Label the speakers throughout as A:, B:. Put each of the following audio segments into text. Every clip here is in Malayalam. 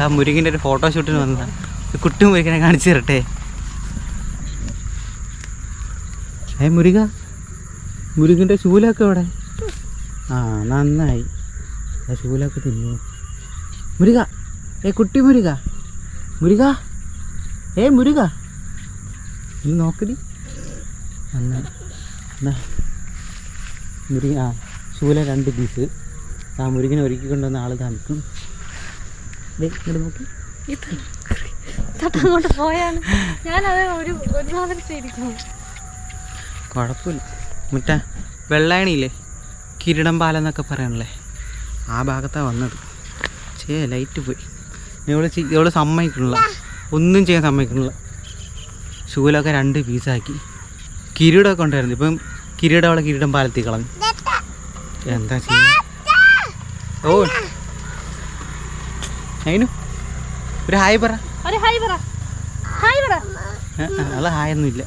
A: ആ മുരുകിന്റെ ഒരു ഫോട്ടോ ഷൂട്ടിന് ഒരു കുട്ടി മുരുകനെ കാണിച്ചു തരട്ടെ. ഏ മുരുക. മുരുകിന്റെ ശൂലൊക്കെ ഇവിടെ ആ നന്നായി. ആ ശൂലൊക്കെ തിന്നു. മുരുക. ഏ കുട്ടി മുരുക. മുരുക. ഏ മുരുക. ഒന്ന് നോക്കടി നന്നായി. മുരുക ആ ശൂല രണ്ട് പീസ് ആ മുരുകനെ ഒരുക്കി കൊണ്ടുവന്ന ആൾ ഇങ്ങോട്ട് നോക്കി.
B: ചേട്ടാ അങ്ങോട്ട് പോയാണ്. ഞാനത് ഒരു
A: കുഴപ്പമില്ല മുറ്റ വെള്ളായണിയില്ലേ? കിരീടം പാലം എന്നൊക്കെ പറയണല്ലേ? ആ ഭാഗത്താണ് വന്നത്. ചേ ലൈറ്റ് പോയി. ഇവൾ ഇവൾ സമ്മതിക്കണില്ല. ഒന്നും ചെയ്യാൻ സമ്മതിക്കണില്ല. ശൂലൊക്കെ രണ്ട് പീസാക്കി. കിരീടമൊക്കെ ഉണ്ടായിരുന്നു ഇപ്പം കിരീടം അവളെ കിരീടം പാലത്തിൽ കളഞ്ഞു എന്താ ചെയ്യുക ഓ. അതിനു ഒരു ഹായ് പറ.
B: ഒരു ഹായ് പറ. ഹായ് പറ.
A: അവൾ ഹായ് ഒന്നുമില്ല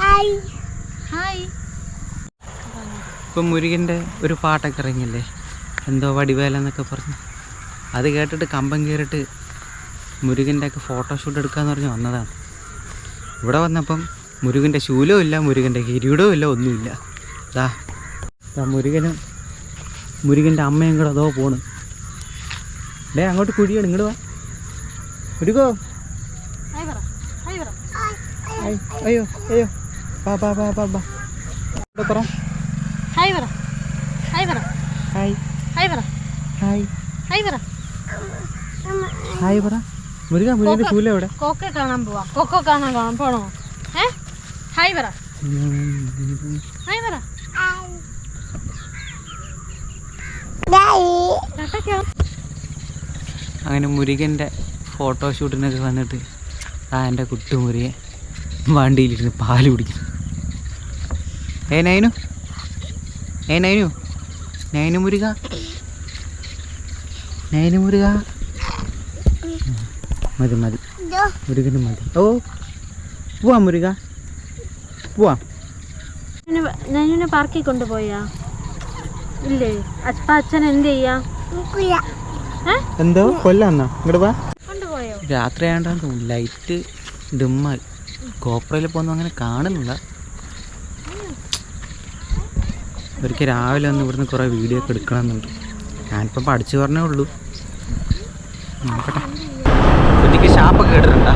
B: ഹായ്.
A: ഇപ്പം മുരുകന്റെ ഒരു പാട്ടൊക്കെ ഇറങ്ങില്ലേ എന്തോ വടിവേല എന്നൊക്കെ പറഞ്ഞു. അത് കേട്ടിട്ട് കമ്പം കയറിയിട്ട് മുരുകന്റെ ഒക്കെ ഫോട്ടോഷൂട്ട് എടുക്കാന്ന് പറഞ്ഞ് വന്നതാണ്. ഇവിടെ വന്നപ്പം മുരുകന്റെ ശൂലവും ഇല്ല മുരുകന്റെ കിരീടവും ഇല്ല ഒന്നുമില്ല. ദാ മുരുകനും മുരുകന്റെ അമ്മയും കൂടെ അതോ പോണ്. ഡേ അങ്ങോട്ട് കുഴിയാണ് ഇങ്ങോട്ട് വാ. മുരുകോ അയ്യോ അയ്യോ. പാ പാ പാ പാ പാ പറ.
B: ഹായ് പറ ഹായ് പറ.
A: ഹായ്.
B: ഹായ് പറ.
A: ഹായ്.
B: ഹായ് പറ.
A: ഹായ് പറ. മുരുക മുരുകന്റെ ശൂല എവിടെ?
B: കൊക്കെ കാണാൻ പോവാ. കൊക്കോ കാണാൻ കാണാൻ പോണോ? ഏ? ഹായ് പറ. ഹായ് പറ.
A: അങ്ങനെ മുരുകന്റെ ഫോട്ടോഷൂട്ടിനൊക്കെ വന്നിട്ട് ആ എന്റെ കുട്ടു മുരുകൻ വണ്ടിയിലിരുന്ന് പാൽ കുടിക്കുന്നു ഏ നൈനു? ഏ നൈനു? നൈനു മുരുക? നൈനു മുരുക? മതി മതി. മുരുകന് മതി. ഓ പോവാം മുരുക. പോവാം.
B: ഞാനിനെ പാർക്കിൽ കൊണ്ടുപോയാ? ഇല്ലേ? അപ്പ അച്ഛൻ എന്ത് ചെയ്യാ?
A: എന്തോ? കൊല്ലാന്നോ? ഇങ്ങോട്ട് വാ. രാത്രി ആയതുകൊണ്ടാന്ന് തോന്നുന്നു. ലൈറ്റ് ഡിമ്മായി കോപ്രയിൽ പോകുന്ന അങ്ങനെ കാണുന്നില്ല ഒരിക്കൽ രാവിലെ ഒന്ന് ഇവിടുന്ന് കുറേ വീഡിയോ ഒക്കെ എടുക്കണമെന്നുണ്ട്. ഞാനിപ്പം പഠിച്ചു പറഞ്ഞേ ഉള്ളൂ. നോക്കട്ടെ. കുട്ടിക്ക് ഷാപ്പൊക്കെ കേട്ടിട്ടുണ്ടോ